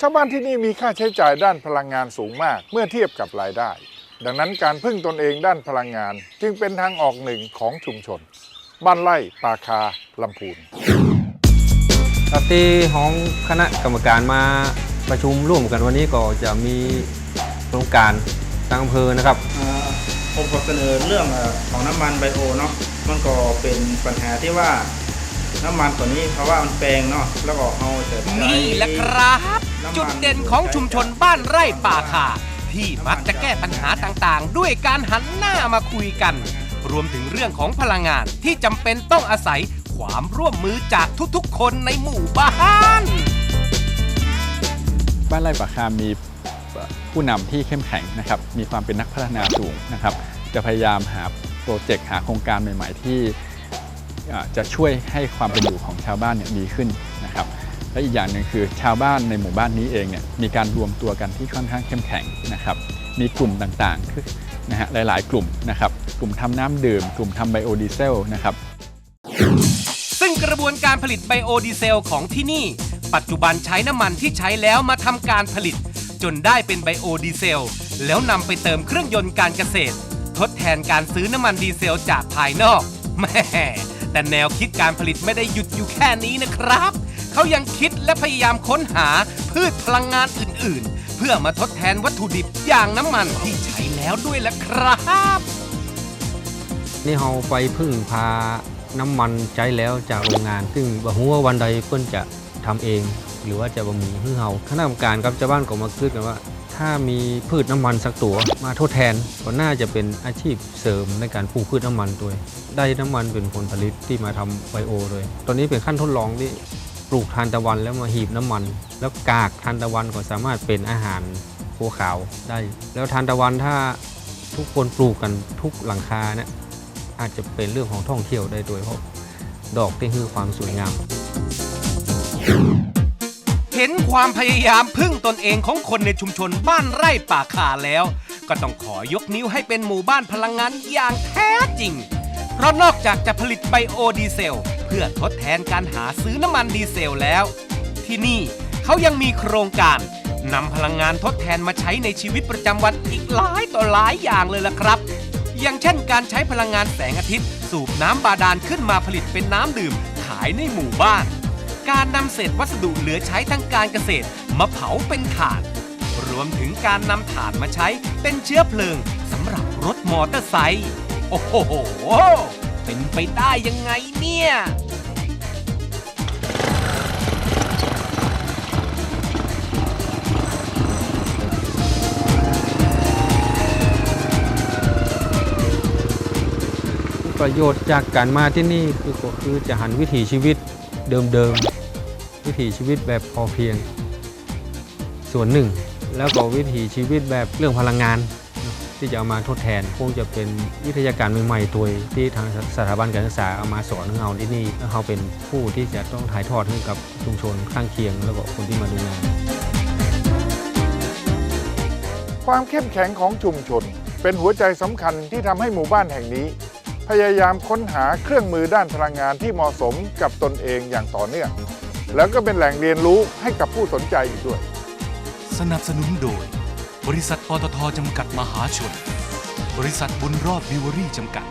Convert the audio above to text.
ชาวบ้านที่นี่มีค่าใช้จ่ายด้านพลังงานสูงมากเมื่อเทียบกับรายได้ ดังนั้นการพึ่งตนเองด้านพลังงานจึงเป็นทางออกหนึ่งของชุมชน บ้านไร่ปาคาลำพูนครับที่ห้องคณะกรรมการมาประชุมร่วมกันวันนี้ก็จะมีโครงการทางอำเภอนะครับอ่าผมขอเสนอเรื่องเอ่อของน้ำมันไบโอเนาะมันก็เป็นปัญหาที่ว่า น้ำมันตัวนี้เพราะว่ามันแปลงเนาะแล้วก็เอาแต่ใช้นี่แหละครับ จุดเด่นของชุมชนบ้านไร่ป่าคาที่มักจะแก้ปัญหาต่างๆ ด้วยการหันหน้ามาคุยกัน รวมถึงเรื่องของพลังงานที่จำเป็นต้องอาศัยความร่วมมือจากทุกๆ คนในหมู่บ้านบ้านไร่ป่าคามีผู้นำที่เข้มแข็งนะครับ มีความเป็นนักพัฒนาสูงนะครับ จะพยายามหาโปรเจกต์หาโครงการใหม่ ๆ ที่จะช่วยให้ความเป็นอยู่ของชาวบ้านเนี่ยดีขึ้นนะครับ และอีกอย่างหนึ่งคือชาวบ้านในหมู่บ้านนี้เองเนี่ยมีการรวมตัวกันที่ค่อนข้างเข้มแข็งนะครับมีกลุ่มต่างๆคือนะฮะหลายๆ กลุ่มนะครับกลุ่มทำน้ำดื่ม กลุ่มทำไบโอดีเซลนะครับซึ่งกระบวนการผลิตไบโอดีเซลของที่นี่ ปัจจุบันใช้น้ำมันที่ใช้แล้วมาทำการผลิต จนได้เป็นไบโอดีเซล แล้วนำไปเติมเครื่องยนต์การเกษตร ทดแทนการซื้อน้ำมันดีเซลจากภายนอกแม่แต่แนวคิดการผลิตไม่ได้หยุดอยู่แค่นี้นะครับ เขายังคิดและพยายามค้นหาพืชพลังงานอื่นๆ เพื่อมาทดแทนวัตถุดิบอย่างน้ำมันที่ใช้แล้วด้วยละครับ นี่เราไปพึ่งพาน้ำมันใช้แล้วจากโรงงาน ซึ่งบ่ฮู้ว่าวันใดเพิ่นจะทำเอง หรือว่าจะบ่มีให้เฮาคณะกรรมการกับชาวบ้านก็มาคิดกันว่า ถ้ามีพืชน้ำมันสักตัวมาทดแทนก็น่าจะเป็นอาชีพเสริมในการปลูกพืชน้ำมันตัวเองได้น้ำมันเป็นผลผลิตที่มาทำไบโอเลย ตอนนี้เป็นขั้นทดลองที่ ปลูกทานตะวันแล้วมาหีบน้ำมัน แล้วกากทานตะวันก็สามารถเป็นอาหารโคขาวได้ แล้วทานตะวันถ้าทุกคนปลูกกันทุกหลังคาเนี่ยอาจจะเป็นเรื่องของท่องเที่ยวได้โดยเพราะดอกที่คือความสวยงาม เห็นความพยายามพึ่งตนเองของคนในชุมชนบ้านไร่ป่าคาแล้ว ก็ต้องขอยกนิ้วให้เป็นหมู่บ้านพลังงานอย่างแท้จริง เพราะนอกจากจะผลิตไบโอดีเซล เพื่อทดแทนการหาซื้อน้ำมันดีเซลแล้ว ที่นี่เขายังมีโครงการนำพลังงานทดแทนมาใช้ในชีวิตประจำวันอีกหลายต่อหลายอย่างเลยล่ะครับ อย่างเช่นการใช้พลังงานแสงอาทิตย์ สูบน้ำบาดาลขึ้นมาผลิตเป็นน้ำดื่ม ขายในหมู่บ้าน การนำเศษวัสดุเหลือใช้ทางการเกษตร มาเผาเป็นถ่าน รวมถึงการนำถ่านมาใช้เป็นเชื้อเพลิงสำหรับรถมอเตอร์ไซค์ โอ้โห เป็นไปได้ยังไงเนี่ย ประโยชน์จากการมาที่นี่คือก็คือจะหันวิถีชีวิตเดิมๆ วิถีชีวิตแบบพอเพียง ส่วนหนึ่ง แล้วก็วิถีชีวิตแบบเรื่องพลังงาน ที่จะเอามาทดแทน คงจะเป็นวิทยาการใหม่ๆตัวที่ทางสถาบันการศึกษาเอามาสอนให้เราที่นี่แล้วเขาเป็นผู้ที่จะต้องถ่ายทอดให้กับชุมชนข้างเคียง แล้วก็คนที่มาดูงาน ความเข้มแข็งของชุมชน เป็นหัวใจสำคัญที่ทำให้หมู่บ้านแห่งนี้ พยายามค้นหาเครื่องมือด้านพลังงานที่เหมาะสมกับตนเองอย่างต่อเนื่องแล้วก็เป็นแหล่งเรียนรู้ให้กับผู้สนใจอีกด้วย สนับสนุนโดย บริษัทปตทจำกัดมหาชน บริษัทบุญรอดบิวเวอรี่จำกัด